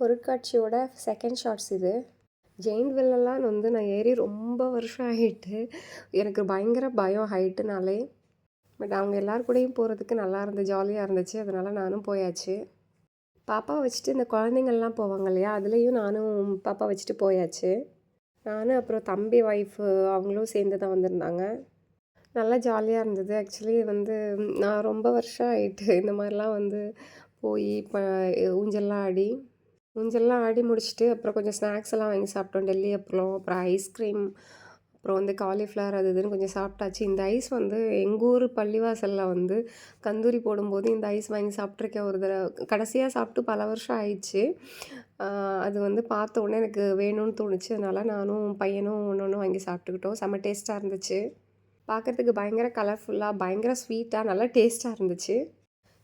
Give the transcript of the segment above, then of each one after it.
பொருட்காட்சியோட second shots இது. ஜெயின் வில்லெல்லாம் வந்து நான் ஏறி ரொம்ப வருஷம் ஆகிட்டு எனக்கு பயங்கர பயம் ஹைட்டுனாலே பட் அவங்க எல்லார் கூடயும் போகிறதுக்கு நல்லா இருந்தது ஜாலியாக இருந்துச்சு. அதனால் நானும் போயாச்சு. பாப்பா வச்சுட்டு இந்த குழந்தைங்கள்லாம் போவாங்க இல்லையா? அதுலேயும் நானும் பாப்பா வச்சுட்டு போயாச்சு. நான் அப்புறம் தம்பி ஒய்ஃபு அவங்களும் சேர்ந்து தான் வந்திருந்தாங்க. நல்லா ஜாலியாக இருந்தது. ஆக்சுவலி வந்து நான் ரொம்ப வருஷம் ஆயிட்டு இந்த மாதிரிலாம் வந்து போய் இப்போ ஊஞ்சல்லாம் ஆடி ஊஞ்சல்லாம் ஆடி முடிச்சுட்டு அப்புறம் கொஞ்சம் ஸ்நாக்ஸ் எல்லாம் வாங்கி சாப்பிட்டோம். டெல்லி அப்புறம் அப்புறம் ஐஸ்கிரீம் அப்புறம் வந்து காலிஃப்ளவர் அது இதுன்னு கொஞ்சம் சாப்பிட்டாச்சு. இந்த ஐஸ் வந்து எங்கள் ஊர் பள்ளிவாசலில் வந்து கந்தூரி போடும்போது இந்த ஐஸ் வாங்கி சாப்பிட்ருக்கேன் ஒரு தடவை கடைசியாக சாப்பிட்டு பல வருஷம் ஆயிடுச்சு. அது வந்து பார்த்த உடனே எனக்கு வேணும்னு தோணுச்சு. அதனால் நானும் பையனும் ஒன்று ஒன்று வாங்கி சாப்பிட்டுக்கிட்டோம். செம்ம டேஸ்ட்டாக இருந்துச்சு. பார்க்குறதுக்கு பயங்கர கலர்ஃபுல்லாக பயங்கர ஸ்வீட்டாக நல்லா டேஸ்ட்டாக இருந்துச்சு.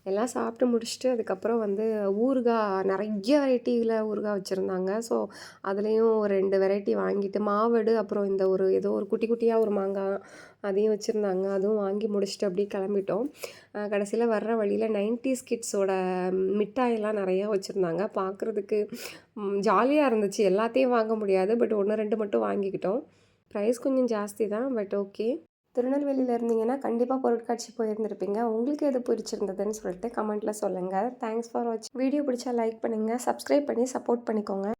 எல்லாம் சாப்பிட்டு முடிச்சுட்டு அதுக்கப்புறம் வந்து ஊறுகாய் நிறைய வெரைட்டியில் ஊறுகாய் வச்சுருந்தாங்க. ஸோ அதுலேயும் ஒரு ரெண்டு வெரைட்டி வாங்கிட்டு மாவடு அப்புறம் இந்த ஒரு ஏதோ ஒரு குட்டி குட்டியாக ஒரு மாங்காய் அதையும் வச்சுருந்தாங்க. அதுவும் வாங்கி முடிச்சுட்டு அப்படியே கிளம்பிட்டோம். கடைசியில் வர்ற வழியில் நைன்டிஸ் கிட்ஸோட மிட்டாயெல்லாம் நிறையா வச்சுருந்தாங்க. பார்க்குறதுக்கு ஜாலியாக இருந்துச்சு. எல்லாத்தையும் வாங்க முடியாது. பட் ஒன்று ரெண்டு மட்டும் வாங்கிக்கிட்டோம். ப்ரைஸ் கொஞ்சம் ஜாஸ்தி தான் பட் ஓகே திருநெல்வேலியில் இருந்தீங்கன்னா கண்டிப்பாக பொருட்காட்சி போயிருந்திருப்பீங்க. உங்களுக்கு எது பிடிச்சிருந்ததுன்னு சொல்லிட்டு கமெண்ட்டில் சொல்லுங்கள் தேங்க்ஸ் ஃபார் வாட்சிங் வீடியோ பிடிச்சா லைக் பண்ணுங்கள் சப்ஸ்கிரைப் பண்ணி சப்போர்ட் பண்ணிக்கோங்க.